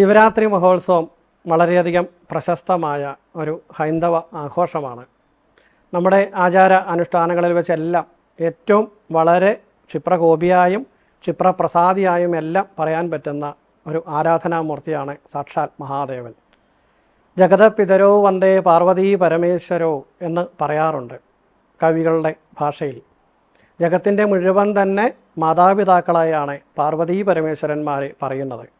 ശിവരാത്രി മഹോത്സവം വളരെയധികം പ്രശസ്തമായ ഒരു ഹൈന്ദവ ആഘോഷമാണ്. നമ്മുടെ ആചാര അനുഷ്ഠാനങ്ങളിൽ വെച്ചെല്ലാം ഏറ്റവും വളരെ ക്ഷിപ്രകോപിയായും ക്ഷിപ്രപ്രസാദിയായും എല്ലാം പറയാൻ പറ്റുന്ന ഒരു ആരാധനാമൂർത്തിയാണ് സാക്ഷാൽ മഹാദേവൻ. ജഗതപിതരോ വന്ദേ പാർവതീ പരമേശ്വരോ എന്ന് പറയാറുണ്ട് കവികളുടെ ഭാഷയിൽ. ജഗത്തിന്റെ മുഴുവൻ തന്നെ മാതാപിതാക്കളായാണ് പാർവതീ പരമേശ്വരന്മാരെ പറയുന്നത്.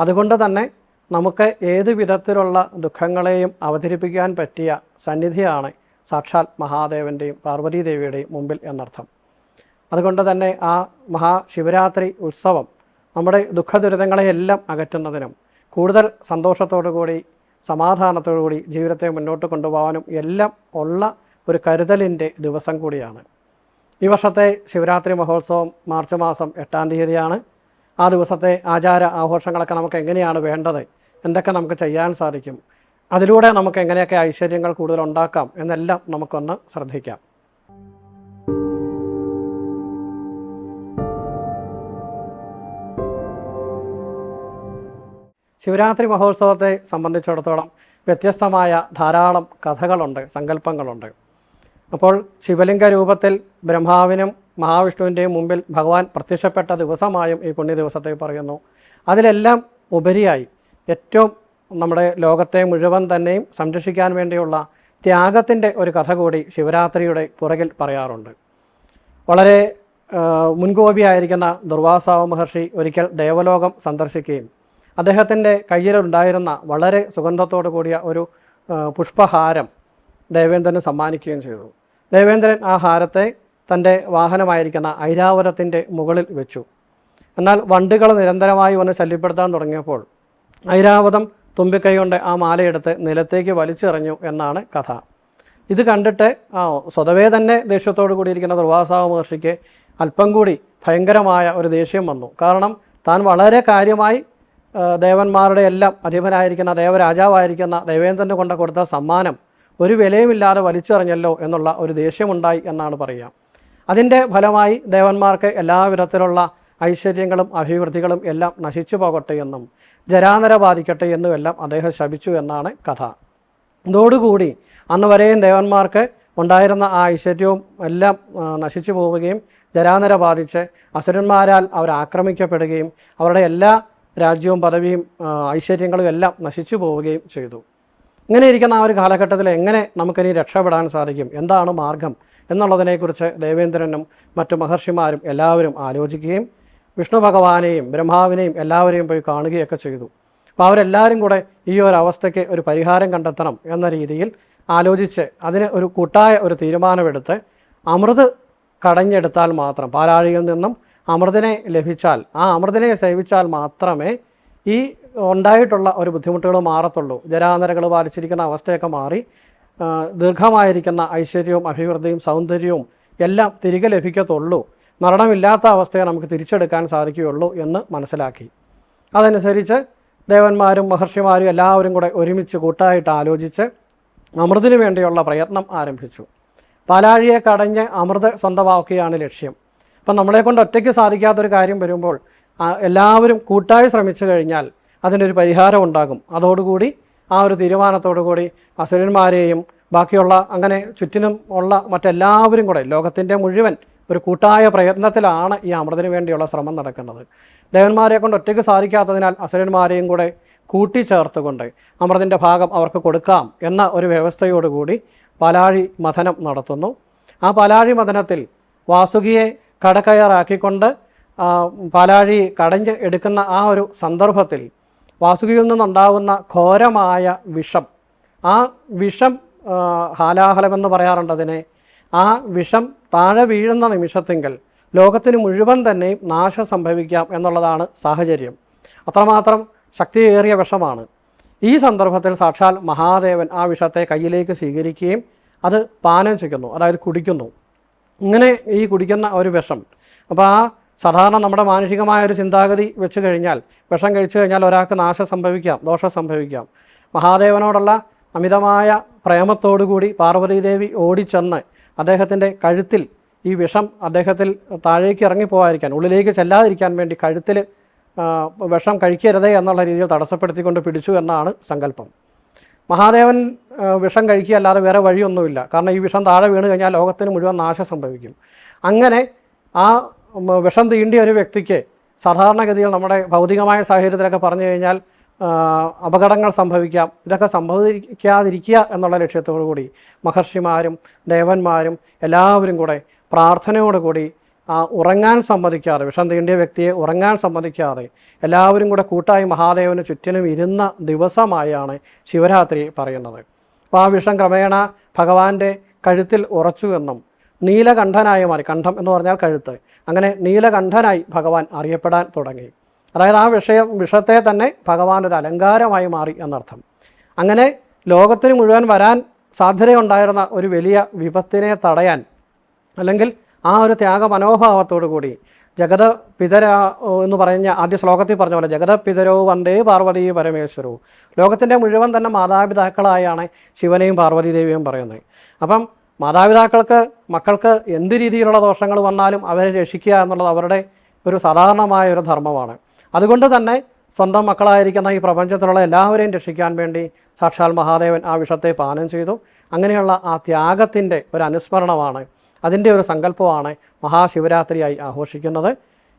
അതുകൊണ്ട് തന്നെ നമുക്ക് ഏത് വിധത്തിലുള്ള ദുഃഖങ്ങളെയും അവതരിപ്പിക്കാൻ പറ്റിയ സന്നിധിയാണ് സാക്ഷാൽ മഹാദേവന്റെയും പാർവതീദേവിയുടെയും മുമ്പിൽ എന്നർത്ഥം. അതുകൊണ്ട് തന്നെ ആ മഹാശിവരാത്രി ഉത്സവം നമ്മുടെ ദുഃഖദുരിതങ്ങളെയെല്ലാം അകറ്റുന്നതിനും കൂടുതൽ സന്തോഷത്തോടു കൂടി സമാധാനത്തോടു കൂടി ജീവിതത്തെ മുന്നോട്ട് കൊണ്ടുപോകാനും എല്ലാം ഉള്ള ഒരു കരുതലിന്റെ ദിവസം കൂടിയാണ്. ഈ വർഷത്തെ ശിവരാത്രി മഹോത്സവം മാർച്ച് മാസം എട്ടാം തീയതിയാണ്. ആ ദിവസത്തെ ആചാര ആഘോഷങ്ങളൊക്കെ നമുക്ക് എങ്ങനെയാണ് വേണ്ടത്? എന്തൊക്കെ നമുക്ക് ചെയ്യാൻ സാധിക്കും? അതിലൂടെ നമുക്ക് എങ്ങനെയൊക്കെ ഐശ്വര്യങ്ങൾ കൂടുതൽ ഉണ്ടാക്കാം എന്നെല്ലാം നമുക്കൊന്ന് ശ്രദ്ധിക്കാം. ശിവരാത്രി മഹോത്സവത്തെ സംബന്ധിച്ചിടത്തോളം വ്യത്യസ്തമായ ധാരാളം കഥകളുണ്ട് സങ്കല്പങ്ങളുണ്ട്. അപ്പോൾ ശിവലിംഗ രൂപത്തിൽ ബ്രഹ്മാവിനും മഹാവിഷ്ണുവിന്റെയും മുമ്പിൽ ഭഗവാൻ പ്രത്യക്ഷപ്പെട്ട ദിവസമായും ഈ പുണ്യ ദിവസത്തെ പറയുന്നു. അതിലെല്ലാം ഉപരിയായി ഏറ്റവും നമ്മുടെ ലോകത്തെ മുഴുവൻ തന്നെയും സംരക്ഷിക്കാൻ വേണ്ടിയുള്ള ത്യാഗത്തിന്റെ ഒരു കഥ കൂടി ശിവരാത്രിയുടെ പുറകിൽ പറയാറുണ്ട്. വളരെ മുൻകോപിയായിരിക്കുന്ന ദുർവാസാവ മഹർഷി ഒരിക്കൽ ദേവലോകം സന്ദർശിക്കുകയും അദ്ദേഹത്തിന്റെ കയ്യിലുണ്ടായിരുന്ന വളരെ സുഗന്ധത്തോടു കൂടിയ ഒരു പുഷ്പഹാരം ദേവേന്ദ്രന് സമ്മാനിക്കുകയും ചെയ്തു. ദേവേന്ദ്രൻ ആ ഹാരത്തെ തന്റെ വാഹനമായിരിക്കുന്ന ഐരാവരത്തിന്റെ മുകളിൽ വെച്ചു. എന്നാൽ വണ്ടുകൾ നിരന്തരമായി വന്ന് ശല്യപ്പെടുത്താൻ തുടങ്ങിയപ്പോൾ ഐരാവതം തുമ്പിക്കൈ കൊണ്ട് ആ മാലയെടുത്ത് നിലത്തേക്ക് വലിച്ചെറിഞ്ഞു എന്നാണ് കഥ. ഇത് കണ്ടിട്ട് ആ സ്വതവേ തന്നെ ദേഷ്യത്തോടു കൂടിയിരിക്കുന്ന ദുർവാസാവ് മഹർഷിക്ക് അല്പം കൂടി ഭയങ്കരമായ ഒരു ദേഷ്യം വന്നു. കാരണം താൻ വളരെ കാര്യമായി ദേവന്മാരുടെ എല്ലാം അധിപനായിരിക്കുന്ന ദേവരാജാവായിരിക്കുന്ന ദേവേന്ദ്രന് കൊണ്ട് കൊടുത്ത സമ്മാനം ഒരു വിലയുമില്ലാതെ വലിച്ചെറിഞ്ഞല്ലോ എന്നുള്ള ഒരു ദേഷ്യമുണ്ടായി എന്നാണ് പറയുക. അതിന്റെ ഫലമായി ദേവന്മാർക്ക് എല്ലാവിധത്തിലുള്ള ഐശ്വര്യങ്ങളും അഭിവൃദ്ധികളും എല്ലാം നശിച്ചു പോകട്ടെ എന്നും ജരാനര ബാധിക്കട്ടെ എന്നും എല്ലാം അദ്ദേഹം ശപിച്ചു എന്നാണ് കഥ. ഇതോടുകൂടി അന്ന് വരെയും ദേവന്മാർക്ക് ഉണ്ടായിരുന്ന ആ ഐശ്വര്യവും എല്ലാം നശിച്ചു പോവുകയും ജരാനര ബാധിച്ച് അസുരന്മാരാൽ അവർ ആക്രമിക്കപ്പെടുകയും അവരുടെ എല്ലാ രാജ്യവും പദവിയും ഐശ്വര്യങ്ങളും എല്ലാം നശിച്ചു പോവുകയും ചെയ്തു. ഇങ്ങനെ ഇരിക്കുന്ന ആ ഒരു കാലഘട്ടത്തിൽ എങ്ങനെ നമുക്കിനി രക്ഷപ്പെടാൻ സാധിക്കും? എന്താണ് മാർഗം? എന്നുള്ളതിനെക്കുറിച്ച് ദേവേന്ദ്രനും മറ്റു മഹർഷിമാരും എല്ലാവരും ആലോചിക്കുകയും വിഷ്ണു ഭഗവാനെയും ബ്രഹ്മാവിനെയും എല്ലാവരെയും പോയി കാണുകയൊക്കെ ചെയ്തു. അപ്പോൾ അവരെല്ലാവരും കൂടെ ഈ ഒരു അവസ്ഥയ്ക്ക് ഒരു പരിഹാരം കണ്ടെത്തണം എന്ന രീതിയിൽ ആലോചിച്ച് അതിന് ഒരു കൂട്ടായ ഒരു തീരുമാനമെടുത്ത് അമൃത് കടഞ്ഞെടുത്താൽ മാത്രം പാലാഴിയിൽ നിന്നും അമൃതിനെ ലഭിച്ചാൽ ആ അമൃതിനെ സേവിച്ചാൽ മാത്രമേ ഈ ഉണ്ടായിട്ടുള്ള ഒരു ബുദ്ധിമുട്ടുകൾ മാറത്തുള്ളൂ. ജരാനരകൾ പാലിച്ചിരിക്കുന്ന അവസ്ഥയൊക്കെ മാറി ദീർഘമായിരിക്കുന്ന ഐശ്വര്യവും അഭിവൃദ്ധിയും സൗന്ദര്യവും എല്ലാം തിരികെ ലഭിക്കത്തുള്ളൂ. മരണമില്ലാത്ത അവസ്ഥയെ നമുക്ക് തിരിച്ചെടുക്കാൻ സാധിക്കുകയുള്ളൂ എന്ന് മനസ്സിലാക്കി. അതനുസരിച്ച് ദേവന്മാരും മഹർഷിമാരും എല്ലാവരും കൂടെ ഒരുമിച്ച് കൂട്ടായിട്ട് ആലോചിച്ച് അമൃതിനു വേണ്ടിയുള്ള പ്രയത്നം ആരംഭിച്ചു. പാലാഴിയെ കടഞ്ഞ് അമൃത് സ്വന്തമാക്കുകയാണ് ലക്ഷ്യം. അപ്പം നമ്മളെ കൊണ്ട് ഒറ്റയ്ക്ക് സാധിക്കാത്തൊരു കാര്യം വരുമ്പോൾ എല്ലാവരും കൂട്ടായി ശ്രമിച്ചു കഴിഞ്ഞാൽ അതിനൊരു പരിഹാരം ഉണ്ടാകും അതോടുകൂടി ആ ഒരു തീരുമാനത്തോടു കൂടി അസുരന്മാരെയും ബാക്കിയുള്ള അങ്ങനെ ചുറ്റിനും ഉള്ള മറ്റെല്ലാവരും കൂടെ ലോകത്തിന്റെ മുഴുവൻ ഒരു കൂട്ടായ പ്രയത്നത്തിലാണ് ഈ അമൃതിന് വേണ്ടിയുള്ള ശ്രമം നടക്കുന്നത്. ദേവന്മാരെ കൊണ്ട് ഒറ്റയ്ക്ക് സാധിക്കാത്തതിനാൽ അസുരന്മാരെയും കൂടെ കൂട്ടിച്ചേർത്തുകൊണ്ട് അമൃതിന്റെ ഭാഗം അവർക്ക് കൊടുക്കാം എന്ന ഒരു വ്യവസ്ഥയോടുകൂടി പാലാഴി മഥനം നടത്തുന്നു. ആ പാലാഴി മഥനത്തിൽ വാസുകിയെ കടക്കയറാക്കിക്കൊണ്ട് പാലാഴി കടഞ്ഞ് എടുക്കുന്ന ആ ഒരു സന്ദർഭത്തിൽ വാസുകിയിൽ നിന്നുണ്ടാകുന്ന ഘോരമായ വിഷം. ആ വിഷം ഹാലാഹലമെന്ന് പറയാറുണ്ട് അതിനെ. ആ വിഷം താഴെ വീഴുന്ന നിമിഷത്തെങ്കിൽ ലോകത്തിന് മുഴുവൻ തന്നെയും നാശം സംഭവിക്കാം എന്നുള്ളതാണ് സാഹചര്യം. അത്രമാത്രം ശക്തിയേറിയ വിഷമാണ്. ഈ സന്ദർഭത്തിൽ സാക്ഷാൽ മഹാദേവൻ ആ വിഷത്തെ കയ്യിലേക്ക് സ്വീകരിക്കുകയും അത് പാനം ചെയ്യുന്നു അതായത് കുടിക്കുന്നു. ഇങ്ങനെ ഈ കുടിക്കുന്ന ഒരു വിഷം. അപ്പോൾ ആ സാധാരണ നമ്മുടെ മാനുഷികമായ ഒരു ചിന്താഗതി വെച്ച് കഴിഞ്ഞാൽ വിഷം കഴിച്ചു കഴിഞ്ഞാൽ ഒരാൾക്ക് നാശം സംഭവിക്കാം ദോഷം സംഭവിക്കാം. മഹാദേവനോടുള്ള അമിതമായ പ്രേമത്തോടുകൂടി പാർവതീദേവി ഓടിച്ചെന്ന് അദ്ദേഹത്തിന്റെ കഴുത്തിൽ ഈ വിഷം അദ്ദേഹത്തിൽ താഴേക്ക് ഇറങ്ങിപ്പോകാതിരിക്കാൻ ഉള്ളിലേക്ക് ചെല്ലാതിരിക്കാൻ വേണ്ടി കഴുത്തിൽ വിഷം കഴിക്കരുതേ എന്നുള്ള രീതിയിൽ തടസ്സപ്പെടുത്തിക്കൊണ്ട് പിടിച്ചു എന്നാണ് സങ്കല്പം. മഹാദേവൻ വിഷം കഴിക്കുക അല്ലാതെ വേറെ വഴിയൊന്നുമില്ല. കാരണം ഈ വിഷം താഴെ വീണ് കഴിഞ്ഞാൽ ലോകത്തിന് മുഴുവൻ നാശം സംഭവിക്കും. അങ്ങനെ ആ വിഷം തീണ്ടിയ ഒരു വ്യക്തിക്ക് സാധാരണഗതിയിൽ നമ്മുടെ ഭൗതികമായ സാഹചര്യത്തിലൊക്കെ പറഞ്ഞു കഴിഞ്ഞാൽ അപകടങ്ങൾ സംഭവിക്കാം. ഇതൊക്കെ സംഭവിക്കാതിരിക്കുക എന്നുള്ള ലക്ഷ്യത്തോടു കൂടി മഹർഷിമാരും ദേവന്മാരും എല്ലാവരും കൂടെ പ്രാർത്ഥനയോടുകൂടി ഉറങ്ങാൻ സമ്മതിക്കാതെ വിഷം തീണ്ടിയ വ്യക്തിയെ ഉറങ്ങാൻ സമ്മതിക്കാതെ എല്ലാവരും കൂടെ കൂട്ടായി മഹാദേവന് ചുറ്റിനും ഇരുന്ന ദിവസമായാണ് ശിവരാത്രി പറയുന്നത്. അപ്പോൾ ആ വിഷം ക്രമേണ ഭഗവാന്റെ കഴുത്തിൽ ഉറച്ചു എന്നും നീലകണ്ഠനായി മാറി. കണ്ഠം എന്ന് പറഞ്ഞാൽ കഴുത്ത്. അങ്ങനെ നീലകണ്ഠനായി ഭഗവാൻ അറിയപ്പെടാൻ തുടങ്ങി. അതായത് ആ വിഷയം വിഷത്തെ തന്നെ ഭഗവാൻ ഒരു അലങ്കാരമായി മാറി എന്നർത്ഥം. അങ്ങനെ ലോകത്തിന് മുഴുവൻ വരാൻ സാധ്യതയുണ്ടായിരുന്ന ഒരു വലിയ വിപത്തിനെ തടയാൻ അല്ലെങ്കിൽ ആ ഒരു ത്യാഗ മനോഭാവത്തോടു കൂടി ജഗത പിതര എന്ന് പറഞ്ഞ ആദ്യ ശ്ലോകത്തിൽ പറഞ്ഞ പോലെ ജഗത പിതരോ വന്ദേ പാർവതി പരമേശ്വരോ. ലോകത്തിന്റെ മുഴുവൻ തന്നെ മാതാപിതാക്കളായാണ് ശിവനെയും പാർവതി ദേവിയും പറയുന്നത്. അപ്പം മാതാപിതാക്കൾക്ക് മക്കൾക്ക് എന്ത് രീതിയിലുള്ള ദോഷങ്ങൾ വന്നാലും അവരെ രക്ഷിക്കുക എന്നുള്ളത് അവരുടെ ഒരു സാധാരണമായ ഒരു ധർമ്മമാണ്. അതുകൊണ്ട് തന്നെ സ്വന്തം മക്കളായിരിക്കുന്ന ഈ പ്രപഞ്ചത്തിലുള്ള എല്ലാവരെയും രക്ഷിക്കാൻ വേണ്ടി സാക്ഷാൽ മഹാദേവൻ ആ വിഷത്തെ പാനം ചെയ്തു. അങ്ങനെയുള്ള ആ ത്യാഗത്തിന്റെ ഒരു അനുസ്മരണമാണ് അതിന്റെ ഒരു സങ്കല്പമാണ് മഹാശിവരാത്രിയായി ആഘോഷിക്കുന്നത്.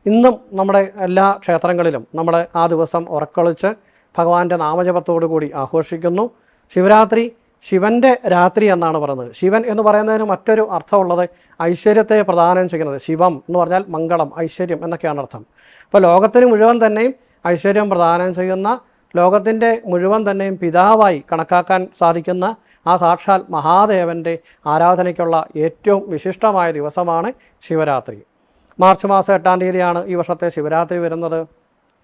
ഇന്നും നമ്മുടെ എല്ലാ ക്ഷേത്രങ്ങളിലും നമ്മൾ ആ ദിവസം ഉറക്കളിച്ച് ഭഗവാന്റെ നാമജപത്തോടു കൂടി ആഘോഷിക്കുന്നു. ശിവരാത്രി ശിവന്റെ രാത്രി എന്നാണ് പറയുന്നത്. ശിവൻ എന്ന് പറയുന്നതിന് മറ്റൊരു അർത്ഥമുള്ളത് ഐശ്വര്യത്തെ പ്രദാനം ചെയ്യുന്നത്. ശിവം എന്ന് പറഞ്ഞാൽ മംഗളം ഐശ്വര്യം എന്നൊക്കെയാണ് അർത്ഥം. അപ്പോൾ ലോകത്തിന് മുഴുവൻ തന്നെയും ഐശ്വര്യം പ്രദാനം ചെയ്യുന്ന ലോകത്തിന്റെ മുഴുവൻ തന്നെയും പിതാവായി കണക്കാക്കാൻ സാധിക്കുന്ന ആ സാക്ഷാൽ മഹാദേവന്റെ ആരാധനയ്ക്കുള്ള ഏറ്റവും വിശിഷ്ടമായ ദിവസമാണ് ശിവരാത്രി. മാർച്ച് മാസം എട്ടാം തീയതിയാണ് ഈ വർഷത്തെ ശിവരാത്രി വരുന്നത്.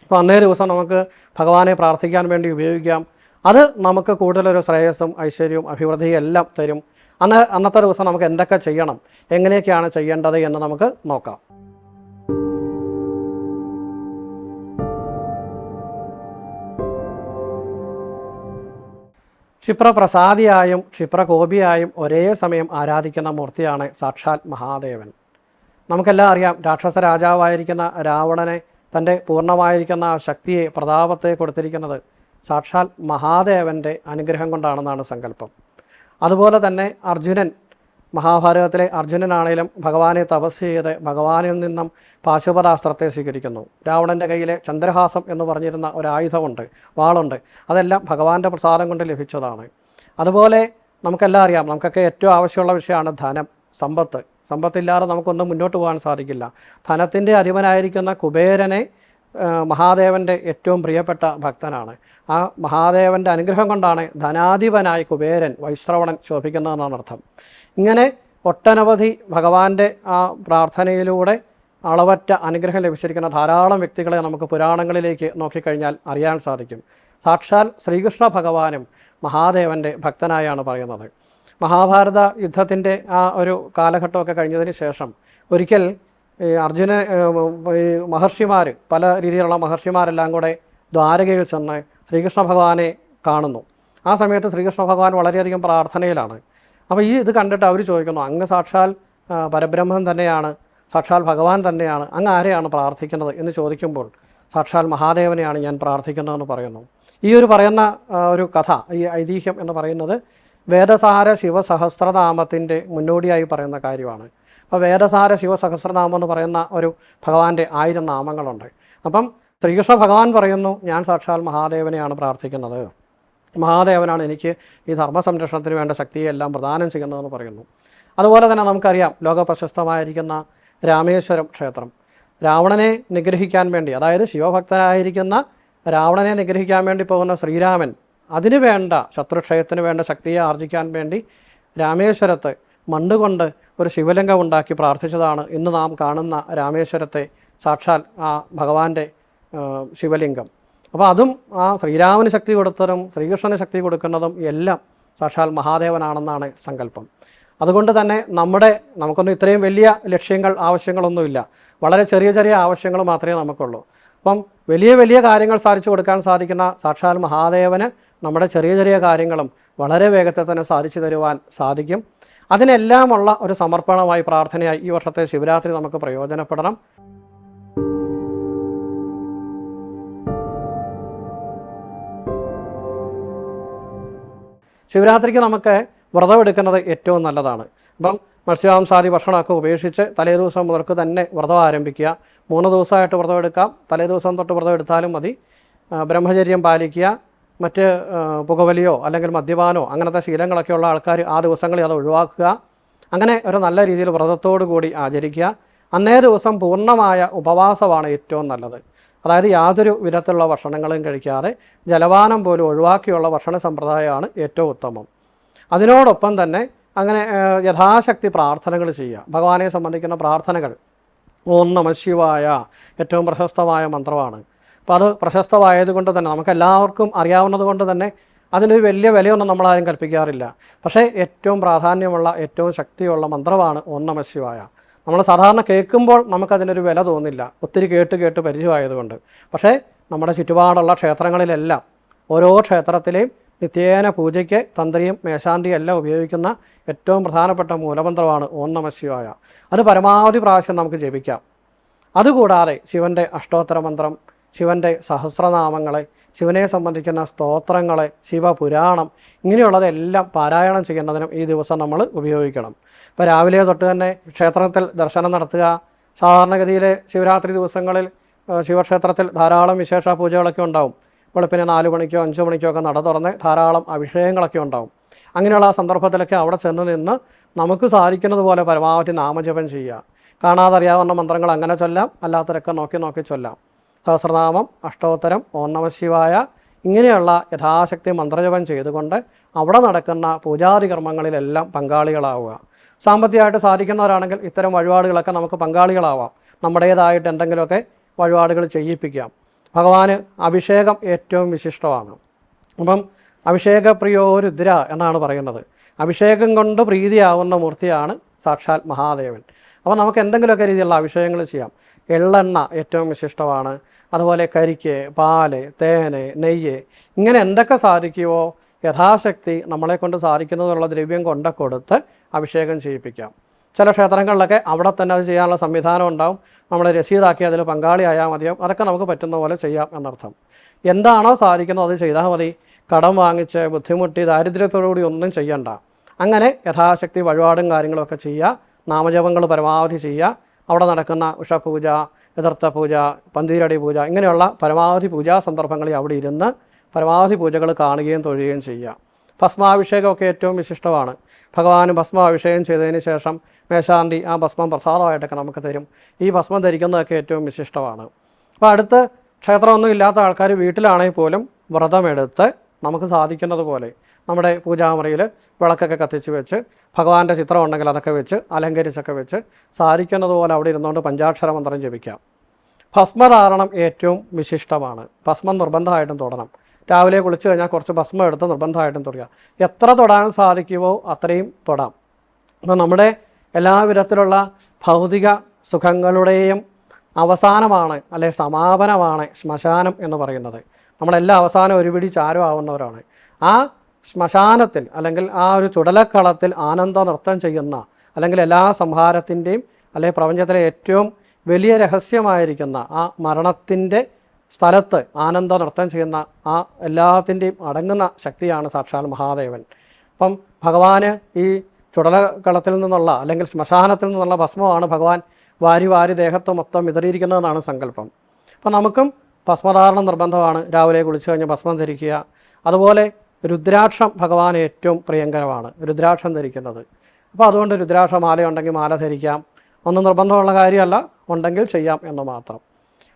അപ്പോൾ അന്നേ ദിവസം നമുക്ക് ഭഗവാനെ പ്രാർത്ഥിക്കാൻ വേണ്ടി ഉപയോഗിക്കാം. അത് നമുക്ക് കൂടുതലൊരു ശ്രേയസ്സും ഐശ്വര്യവും അഭിവൃദ്ധിയും എല്ലാം തരും. അന്ന് അന്നത്തെ ദിവസം നമുക്ക് എന്തൊക്കെ ചെയ്യണം? എങ്ങനെയൊക്കെയാണ് ചെയ്യേണ്ടത് എന്ന് നമുക്ക് നോക്കാം. ക്ഷിപ്രപ്രസാദിയായും ക്ഷിപ്രകോപിയായും ഒരേ സമയം ആരാധിക്കുന്ന മൂർത്തിയാണ് സാക്ഷാൽ മഹാദേവൻ. നമുക്കെല്ലാം അറിയാം രാക്ഷസ രാജാവായിരിക്കുന്ന രാവണനെ തന്റെ പൂർണമായിരിക്കുന്ന ശക്തിയെ പ്രതാപത്തെ കൊടുത്തിരിക്കുന്നത് സാക്ഷാൽ മഹാദേവന്റെ അനുഗ്രഹം കൊണ്ടാണെന്നാണ് സങ്കല്പം. അതുപോലെ തന്നെ അർജുനൻ മഹാഭാരതത്തിലെ അർജുനനാണേലും ഭഗവാനെ തപസ് ചെയ്ത് ഭഗവാനിൽ നിന്നും പാശുപതാസ്ത്രത്തെ സ്വീകരിക്കുന്നു. രാവണന്റെ കയ്യിലെ ചന്ദ്രഹാസം എന്ന് പറഞ്ഞിരുന്ന ഒരു ആയുധമുണ്ട് വാളുണ്ട്. അതെല്ലാം ഭഗവാന്റെ പ്രസാദം കൊണ്ട് ലഭിച്ചതാണ്. അതുപോലെ നമുക്കെല്ലാം അറിയാം നമുക്കൊക്കെ ഏറ്റവും ആവശ്യമുള്ള വിഷയമാണ് ധനം സമ്പത്ത്. സമ്പത്തില്ലാതെ നമുക്കൊന്നും മുന്നോട്ട് പോകാൻ സാധിക്കില്ല. ധനത്തിന്റെ അധിപനായിരിക്കുന്ന കുബേരനെ മഹാദേവന്റെ ഏറ്റവും പ്രിയപ്പെട്ട ഭക്തനാണ്. ആ മഹാദേവന്റെ അനുഗ്രഹം കൊണ്ടാണ് ധനാധിപനായി കുബേരൻ വൈശ്രവണൻ ശോഭിക്കുന്നതെന്നാണ് അർത്ഥം. ഇങ്ങനെ ഒട്ടനവധി ഭഗവാന്റെ ആ പ്രാർത്ഥനയിലൂടെ അളവറ്റ അനുഗ്രഹം ലഭിച്ചിരിക്കുന്ന ധാരാളം വ്യക്തികളെ നമുക്ക് പുരാണങ്ങളിലേക്ക് നോക്കിക്കഴിഞ്ഞാൽ അറിയാൻ സാധിക്കും. സാക്ഷാൽ ശ്രീകൃഷ്ണ ഭഗവാനും മഹാദേവന്റെ ഭക്തനായാണ് പറയുന്നത്. മഹാഭാരത യുദ്ധത്തിന്റെ ആ ഒരു കാലഘട്ടമൊക്കെ കഴിഞ്ഞതിന് ശേഷം ഒരിക്കൽ അർജുന മഹർഷിമാർ പല രീതിയിലുള്ള മഹർഷിമാരെല്ലാം കൂടെ ദ്വാരകയിൽ ചെന്ന് ശ്രീകൃഷ്ണ ഭഗവാനെ കാണുന്നു. ആ സമയത്ത് ശ്രീകൃഷ്ണ ഭഗവാൻ വളരെയധികം പ്രാർത്ഥനയിലാണ്. അപ്പോൾ ഈ ഇത് കണ്ടിട്ട് അവർ ചോദിക്കുന്നു അങ്ങ് സാക്ഷാൽ പരബ്രഹ്മം തന്നെയാണ് സാക്ഷാൽ ഭഗവാൻ തന്നെയാണ് അങ്ങ് ആരെയാണ് പ്രാർത്ഥിക്കുന്നത്? എന്ന് ചോദിക്കുമ്പോൾ സാക്ഷാൽ മഹാദേവനെയാണ് ഞാൻ പ്രാർത്ഥിക്കുന്നതെന്ന് പറയുന്നു. ഈ ഒരു പറയുന്ന ഒരു കഥ ഈ ഐതിഹ്യം എന്ന് പറയുന്നത് വേദസാര ശിവസഹസ്രനാമത്തിന്റെ മുന്നോടിയായി പറയുന്ന കാര്യമാണ്. അപ്പോൾ വേദസാര ശിവസഹസ്രനാമം എന്ന് പറയുന്ന ഒരു ഭഗവാന്റെ ആയിരം നാമങ്ങളുണ്ട്. അപ്പം ശ്രീകൃഷ്ണ ഭഗവാൻ പറയുന്നു ഞാൻ സാക്ഷാൽ മഹാദേവനെയാണ് പ്രാർത്ഥിക്കുന്നത്. മഹാദേവനാണ് എനിക്ക് ഈ ധർമ്മ സംരക്ഷണത്തിന് വേണ്ട ശക്തിയെല്ലാം പ്രദാനം ചെയ്യുന്നതെന്ന് പറയുന്നു. അതുപോലെ തന്നെ നമുക്കറിയാം ലോക പ്രശസ്തമായിരിക്കുന്ന രാമേശ്വരം ക്ഷേത്രം. രാവണനെ നിഗ്രഹിക്കാൻ വേണ്ടി അതായത് ശിവഭക്തനായിരിക്കുന്ന രാവണനെ നിഗ്രഹിക്കാൻ വേണ്ടി പോകുന്ന ശ്രീരാമൻ അതിനു വേണ്ട ശത്രുക്ഷയത്തിന് വേണ്ട ശക്തിയെ ആർജിക്കാൻ വേണ്ടി രാമേശ്വരത്ത് മണ്ണുകൊണ്ട് ഒരു ശിവലിംഗം ഉണ്ടാക്കി പ്രാർത്ഥിച്ചതാണ് ഇന്ന് നാം കാണുന്ന രാമേശ്വരത്തെ സാക്ഷാൽ ആ ഭഗവാന്റെ ശിവലിംഗം. അപ്പോൾ അതും ആ ശ്രീരാമന് ശക്തി കൊടുത്തതും ശ്രീകൃഷ്ണന് ശക്തി കൊടുക്കുന്നതും എല്ലാം സാക്ഷാൽ മഹാദേവനാണെന്നാണ് സങ്കല്പം. അതുകൊണ്ട് തന്നെ നമ്മുടെ നമുക്കൊന്നും ഇത്രയും വലിയ ലക്ഷ്യങ്ങൾ ആവശ്യങ്ങളൊന്നുമില്ല. വളരെ ചെറിയ ചെറിയ ആവശ്യങ്ങൾ മാത്രമേ നമുക്കുള്ളൂ. അപ്പം വലിയ വലിയ കാര്യങ്ങൾ സാധിച്ചു കൊടുക്കാൻ സാധിക്കുന്ന സാക്ഷാൽ മഹാദേവന് നമ്മുടെ ചെറിയ ചെറിയ കാര്യങ്ങളും വളരെ വേഗത്തിൽ തന്നെ സാധിച്ചു തരുവാൻ സാധിക്കും. അതിനെല്ലാമുള്ള ഒരു സമർപ്പണമായി പ്രാർത്ഥനയായി ഈ വർഷത്തെ ശിവരാത്രി നമുക്ക് പ്രയോജനപ്പെടണം. ശിവരാത്രിക്ക് നമുക്ക് വ്രതമെടുക്കുന്നത് ഏറ്റവും നല്ലതാണ്. അപ്പം മത്സ്യമാംസാദി ഭക്ഷണമൊക്കെ ഉപേക്ഷിച്ച് തലേ ദിവസം മുതൽക്ക് തന്നെ വ്രതം ആരംഭിക്കുക. മൂന്ന് ദിവസമായിട്ട് വ്രതമെടുക്കാം തലേ ദിവസം തൊട്ട് വ്രതം എടുത്താലും മതി. ബ്രഹ്മചര്യം പാലിക്കുക. മറ്റ് പുകവലിയോ അല്ലെങ്കിൽ മദ്യപാനോ അങ്ങനത്തെ ശീലങ്ങളൊക്കെയുള്ള ആൾക്കാർ ആ ദിവസങ്ങളിൽ അത് ഒഴിവാക്കുക. അങ്ങനെ ഒരു നല്ല രീതിയിൽ വ്രതത്തോടു കൂടി ആചരിക്കുക. അന്നേ ദിവസം പൂർണമായ ഉപവാസമാണ് ഏറ്റവും നല്ലത്. അതായത് യാതൊരു വിധത്തിലുള്ള ഭക്ഷണങ്ങളും കഴിക്കാതെ ജലപാനം പോലും ഒഴിവാക്കിയുള്ള ഭക്ഷണ സമ്പ്രദായമാണ് ഏറ്റവും ഉത്തമം. അതിനോടൊപ്പം തന്നെ അങ്ങനെ യഥാശക്തി പ്രാർത്ഥനകൾ ചെയ്യുക. ഭഗവാനെ സംബന്ധിക്കുന്ന പ്രാർത്ഥനകൾ ഓം നമശിവായ ഏറ്റവും പ്രശസ്തമായ മന്ത്രമാണ്. അപ്പോൾ അത് പ്രശസ്തമായതുകൊണ്ട് തന്നെ നമുക്കെല്ലാവർക്കും അറിയാവുന്നത് കൊണ്ട് തന്നെ അതിനൊരു വലിയ വിലയൊന്നും നമ്മളാരും കൽപ്പിക്കാറില്ല. പക്ഷേ ഏറ്റവും പ്രാധാന്യമുള്ള ഏറ്റവും ശക്തിയുള്ള മന്ത്രമാണ് ഓം നമ ശിവായ. നമ്മൾ സാധാരണ കേൾക്കുമ്പോൾ നമുക്കതിനൊരു വില തോന്നില്ല. ഒത്തിരി കേട്ട് കേട്ട് പരിചയമായതുകൊണ്ട്. പക്ഷേ നമ്മുടെ ചുറ്റുപാടുള്ള ക്ഷേത്രങ്ങളിലെല്ലാം ഓരോ ക്ഷേത്രത്തിലെയും നിത്യേന പൂജയ്ക്ക് തന്ത്രിയും മേശാന്തിയും എല്ലാം ഉപയോഗിക്കുന്ന ഏറ്റവും പ്രധാനപ്പെട്ട മൂലമന്ത്രമാണ് ഓം നമ ശിവായ. അത് പരമാവധി പ്രാവശ്യം നമുക്ക് ജപിക്കാം. അതുകൂടാതെ ശിവന്റെ അഷ്ടോത്തര മന്ത്രം ശിവന്റെ സഹസ്രനാമങ്ങളെ ശിവനെ സംബന്ധിക്കുന്ന സ്തോത്രങ്ങളെ ശിവപുരാണം ഇങ്ങനെയുള്ളതെല്ലാം പാരായണം ചെയ്യുന്നതിനും ഈ ദിവസം നമ്മൾ ഉപയോഗിക്കണം. ഇപ്പോൾ രാവിലെ തൊട്ട് തന്നെ ക്ഷേത്രത്തിൽ ദർശനം നടത്തുക. സാധാരണഗതിയിൽ ശിവരാത്രി ദിവസങ്ങളിൽ ശിവക്ഷേത്രത്തിൽ ധാരാളം വിശേഷ പൂജകളൊക്കെ ഉണ്ടാവും. വെളുപ്പിന് നാല് മണിക്കോ അഞ്ച് മണിക്കോ ഒക്കെ നട തുറന്ന് ധാരാളം അഭിഷേകങ്ങളൊക്കെ ഉണ്ടാവും. അങ്ങനെയുള്ള ആ സന്ദർഭത്തിലൊക്കെ അവിടെ ചെന്ന് നിന്ന് നമുക്ക് സാധിക്കുന്നത് പോലെ പരമാവധി നാമജപം ചെയ്യുക. കാണാതറിയാവുന്ന മന്ത്രങ്ങൾ അങ്ങനെ ചൊല്ലാം അല്ലാത്തവരൊക്കെ നോക്കി നോക്കി ചൊല്ലാം. സഹസ്രനാമം അഷ്ടോത്തരം ഓം ഇങ്ങനെയുള്ള യഥാശക്തി മന്ത്രജപം ചെയ്തുകൊണ്ട് അവിടെ നടക്കുന്ന പൂജാതി കർമ്മങ്ങളിലെല്ലാം പങ്കാളികളാവുക. സാമ്പത്തികമായിട്ട് സാധിക്കുന്നവരാണെങ്കിൽ ഇത്തരം വഴിപാടുകളൊക്കെ നമുക്ക് പങ്കാളികളാവാം. നമ്മുടേതായിട്ട് എന്തെങ്കിലുമൊക്കെ വഴിപാടുകൾ ചെയ്യിപ്പിക്കാം. ഭഗവാന് അഭിഷേകം ഏറ്റവും വിശിഷ്ടമാണ്. അപ്പം അഭിഷേകപ്രിയോ രുദ്ര എന്നാണ് പറയുന്നത്. അഭിഷേകം കൊണ്ട് പ്രീതിയാവുന്ന മൂർത്തിയാണ് സാക്ഷാൽ മഹാദേവൻ. അപ്പോൾ നമുക്ക് എന്തെങ്കിലുമൊക്കെ രീതിയിലുള്ള അഭിഷേകങ്ങൾ ചെയ്യാം. എള്ളെണ്ണ ഏറ്റവും വിശിഷ്ടമാണ്. അതുപോലെ കരിക്ക് പാൽ തേന് നെയ്യ്. ഇങ്ങനെ എന്തൊക്കെ സാധിക്കുമോ യഥാശക്തി നമ്മളെ കൊണ്ട് സാധിക്കുന്നതിനുള്ള ദ്രവ്യം കൊണ്ട കൊടുത്ത് അഭിഷേകം ചെയ്യിപ്പിക്കാം. ചില ക്ഷേത്രങ്ങളിലൊക്കെ അവിടെ തന്നെ അത് ചെയ്യാനുള്ള സംവിധാനം ഉണ്ടാവും. നമ്മളെ രസീതാക്കി അതിൽ പങ്കാളിയായാൽ മതിയോ അതൊക്കെ നമുക്ക് പറ്റുന്ന പോലെ ചെയ്യാം എന്നർത്ഥം. എന്താണോ സാധിക്കുന്നത് അത് ചെയ്താൽ മതി. കടം വാങ്ങിച്ച് ബുദ്ധിമുട്ടി ദാരിദ്ര്യത്തോടുകൂടി ഒന്നും ചെയ്യണ്ട. അങ്ങനെ യഥാശക്തി വഴിപാടും കാര്യങ്ങളൊക്കെ ചെയ്യുക. നാമജപങ്ങൾ പരമാവധി ചെയ്യുക. അവിടെ നടക്കുന്ന ഉഷപൂജ എതിർത്ത പൂജ പന്തീരടി പൂജ ഇങ്ങനെയുള്ള പരമാവധി പൂജാ സന്ദർഭങ്ങളിൽ അവിടെ ഇരുന്ന് പരമാവധി പൂജകൾ കാണുകയും തൊഴുകയും ചെയ്യുക. ഭസ്മാഭിഷേകമൊക്കെ ഏറ്റവും വിശിഷ്ടമാണ്. ഭഗവാന് ഭസ്മാഭിഷേകം ചെയ്തതിന് ശേഷം മേശാന്തി ആ ഭസ്മം പ്രസാദമായിട്ടൊക്കെ നമുക്ക് തരും. ഈ ഭസ്മം ധരിക്കുന്നതൊക്കെ ഏറ്റവും വിശിഷ്ടമാണ്. അപ്പോൾ അടുത്ത് ക്ഷേത്രമൊന്നും ഇല്ലാത്ത ആൾക്കാർ വീട്ടിലാണെങ്കിൽ പോലും വ്രതമെടുത്ത് നമുക്ക് സാധിക്കുന്നത് പോലെ നമ്മുടെ പൂജാമുറിയിൽ വിളക്കൊക്കെ കത്തിച്ച് വെച്ച് ഭഗവാന്റെ ചിത്രം ഉണ്ടെങ്കിൽ അതൊക്കെ വെച്ച് അലങ്കരിച്ചൊക്കെ വെച്ച് സാധിക്കുന്നത് പോലെ അവിടെ ഇരുന്നുകൊണ്ട് പഞ്ചാക്ഷര മന്ത്രം ജപിക്കാം. ഭസ്മധാരണം ഏറ്റവും വിശിഷ്ടമാണ്. ഭസ്മം നിർബന്ധമായിട്ടും തൊടണം. രാവിലെ കുളിച്ച് കഴിഞ്ഞാൽ കുറച്ച് ഭസ്മം എടുത്ത് നിർബന്ധമായിട്ടും തൊടുക. എത്ര തൊടാൻ സാധിക്കുമോ അത്രയും തൊടാം. അപ്പോൾ നമ്മുടെ എല്ലാ വിധത്തിലുള്ള ഭൗതിക സുഖങ്ങളുടെയും അവസാനമാണ് അല്ലെ സമാപനമാണ് ശ്മശാനം എന്ന് പറയുന്നത്. നമ്മളെല്ലാം അവസാനം ഒരുപിടി ചാരം ആവുന്നവരാണ്. ആ ശ്മശാനത്തിൽ അല്ലെങ്കിൽ ആ ഒരു ചുടലക്കളത്തിൽ ആനന്ദ നൃത്തം ചെയ്യുന്ന അല്ലെങ്കിൽ എല്ലാ സംഹാരത്തിന്റെയും അല്ലെങ്കിൽ പ്രപഞ്ചത്തിലെ ഏറ്റവും വലിയ രഹസ്യമായിരിക്കുന്ന ആ മരണത്തിന്റെ സ്ഥലത്ത് ആനന്ദ നൃത്തം ചെയ്യുന്ന ആ എല്ലാത്തിന്റെയും അടങ്ങുന്ന ശക്തിയാണ് സാക്ഷാൽ മഹാദേവൻ. അപ്പം ഭഗവാന് ഈ ചുടലകളത്തിൽ നിന്നുള്ള അല്ലെങ്കിൽ ശ്മശാനത്തിൽ നിന്നുള്ള ഭസ്മമാണ് ഭഗവാൻ വാരി വാരി ദേഹത്ത് മൊത്തം വിതറിയിരിക്കുന്നതെന്നാണ് സങ്കല്പം. അപ്പം നമുക്കും ഭസ്മധാരണം നിർബന്ധമാണ്. രാവിലെ കുളിച്ചു കഴിഞ്ഞ് ഭസ്മം ധരിക്കുക. അതുപോലെ രുദ്രാക്ഷം ഭഗവാൻ ഏറ്റവും പ്രിയങ്കരമാണ്. രുദ്രാക്ഷം ധരിക്കുന്നത്. അപ്പോൾ അതുകൊണ്ട് രുദ്രാക്ഷ മാല ഉണ്ടെങ്കിൽ മാല ധരിക്കാം. ഒന്നും നിർബന്ധമുള്ള കാര്യമല്ല. ഉണ്ടെങ്കിൽ ചെയ്യാം എന്ന് മാത്രം.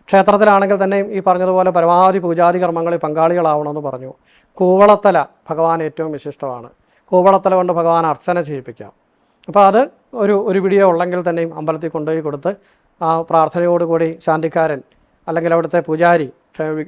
ക്ഷേത്രത്തിലാണെങ്കിൽ തന്നെയും ഈ പറഞ്ഞതുപോലെ പരമാവധി പൂജാതി കർമ്മങ്ങളിൽ പങ്കാളികളാവണമെന്ന് പറഞ്ഞു. കൂവളത്തല ഭഗവാൻ ഏറ്റവും വിശിഷ്ടമാണ്. കൂവളത്തല കൊണ്ട് ഭഗവാൻ അർച്ചന ചെയ്യിപ്പിക്കാം. അപ്പോൾ അത് ഒരു ഒരു പിടിയോ ഉള്ളെങ്കിൽ തന്നെയും അമ്പലത്തിൽ കൊണ്ടുപോയി കൊടുത്ത് ആ പ്രാർത്ഥനയോടുകൂടി ശാന്തിക്കാരൻ അല്ലെങ്കിൽ അവിടുത്തെ പൂജാരി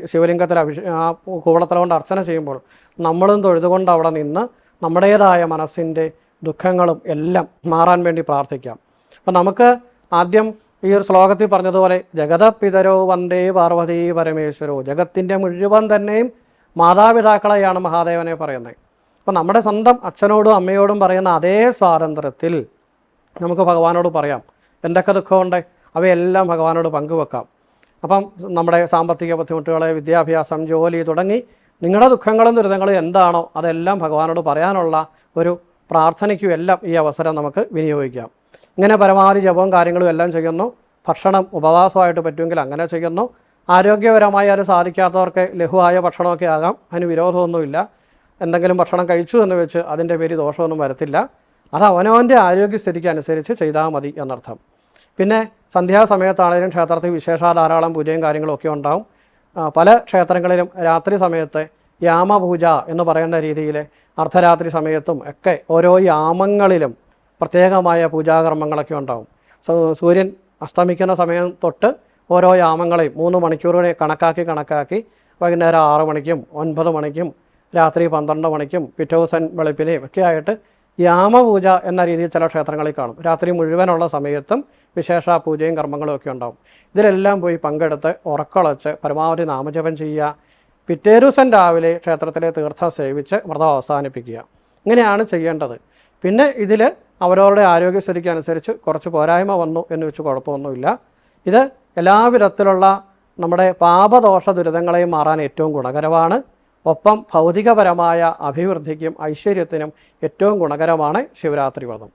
ശിവലിംഗത്തിൽ അഭിഷേ ആ കൂവളത്തല കൊണ്ട് അർച്ചന ചെയ്യുമ്പോൾ നമ്മളും തൊഴുതുകൊണ്ട് അവിടെ നിന്ന് നമ്മുടേതായ മനസ്സിന്റെ ദുഃഖങ്ങളും എല്ലാം മാറാൻ വേണ്ടി പ്രാർത്ഥിക്കാം. അപ്പം നമുക്ക് ആദ്യം ഈ ഒരു ശ്ലോകത്തിൽ പറഞ്ഞതുപോലെ ജഗതപിതരോ വന്ദേ പാർവതി പരമേശ്വരോ ജഗത്തിന്റെ മുഴുവൻ തന്നെയും മാതാപിതാക്കളെയാണ് മഹാദേവനെ പറയുന്നത്. അപ്പം നമ്മുടെ സ്വന്തം അച്ഛനോടും അമ്മയോടും പറയുന്ന അതേ സ്വാതന്ത്ര്യത്തിൽ നമുക്ക് ഭഗവാനോട് പറയാം. എന്തൊക്കെ ദുഃഖമുണ്ട്? അവയെല്ലാം ഭഗവാനോട് പങ്കുവെക്കാം. അപ്പം നമ്മുടെ സാമ്പത്തിക ബുദ്ധിമുട്ടുകൾ വിദ്യാഭ്യാസം ജോലി തുടങ്ങി നിങ്ങളുടെ ദുഃഖങ്ങളും ദുരിതങ്ങളും എന്താണോ അതെല്ലാം ഭഗവാനോട് പറയാനുള്ള ഒരു പ്രാർത്ഥനയ്ക്കും എല്ലാം ഈ അവസരം നമുക്ക് വിനിയോഗിക്കാം. ഇങ്ങനെ പരമാവധി ജപവും കാര്യങ്ങളും എല്ലാം ചെയ്യുന്നു. ഭക്ഷണം ഉപവാസമായിട്ട് പറ്റുമെങ്കിൽ അങ്ങനെ ചെയ്യുന്നു. ആരോഗ്യപരമായി അത് സാധിക്കാത്തവർക്ക് ലഘുവായ ഭക്ഷണമൊക്കെ ആകാം. അതിന് വിരോധമൊന്നുമില്ല. എന്തെങ്കിലും ഭക്ഷണം കഴിച്ചു എന്ന് വെച്ച് അതിന്റെ പേര് ദോഷമൊന്നും വരത്തില്ല. അത് അവനവന്റെ ആരോഗ്യസ്ഥിതിക്ക് അനുസരിച്ച് ചെയ്താൽ മതി എന്നർത്ഥം. പിന്നെ സന്ധ്യാസമയത്താണെങ്കിലും ക്ഷേത്രത്തിൽ വിശേഷ ധാരാളം പൂജയും കാര്യങ്ങളൊക്കെ ഉണ്ടാവും. പല ക്ഷേത്രങ്ങളിലും രാത്രി സമയത്ത് യാമപൂജ എന്ന് പറയുന്ന രീതിയിൽ അർദ്ധരാത്രി സമയത്തും ഒക്കെ ഓരോ യാമങ്ങളിലും പ്രത്യേകമായ പൂജാകർമ്മങ്ങളൊക്കെ ഉണ്ടാവും. സൂര്യൻ അസ്തമിക്കുന്ന സമയം തൊട്ട് ഓരോ യാമങ്ങളെയും മൂന്ന് മണിക്കൂറുകളെ കണക്കാക്കി കണക്കാക്കി വൈകുന്നേരം ആറ് മണിക്കും ഒൻപത് മണിക്കും രാത്രി പന്ത്രണ്ട് മണിക്കും പിറ്റേ ദിവസം വെളുപ്പിനെയും ഒക്കെ ആയിട്ട് യാമപൂജ എന്ന രീതിയിൽ ചില ക്ഷേത്രങ്ങളിൽ കാണും. രാത്രി മുഴുവനുള്ള സമയത്തും വിശേഷ പൂജയും കർമ്മങ്ങളും ഒക്കെ ഉണ്ടാവും. ഇതിലെല്ലാം പോയി പങ്കെടുത്ത് ഉറക്കളച്ച് പരമാവധി നാമജപം ചെയ്യുക. പിറ്റേ ദിവസം രാവിലെ ക്ഷേത്രത്തിലെ തീർത്ഥം സേവിച്ച് വ്രതം അവസാനിപ്പിക്കുക. ഇങ്ങനെയാണ് ചെയ്യേണ്ടത്. പിന്നെ ഇതിൽ അവരവരുടെ ആരോഗ്യസ്ഥിതിക്ക് അനുസരിച്ച് കുറച്ച് പോരായ്മ വന്നു എന്ന് വെച്ച് കുഴപ്പമൊന്നുമില്ല. ഇത് എല്ലാവിധത്തിലുള്ള നമ്മുടെ പാപദോഷ ദുരിതങ്ങളെയും മാറാൻ ഏറ്റവും ഗുണകരമാണ്. ഒപ്പം ഭൗതികപരമായ അഭിവൃദ്ധിക്കും ഐശ്വര്യത്തിനും ഏറ്റവും ഗുണകരമാണ് ശിവരാത്രി വ്രതം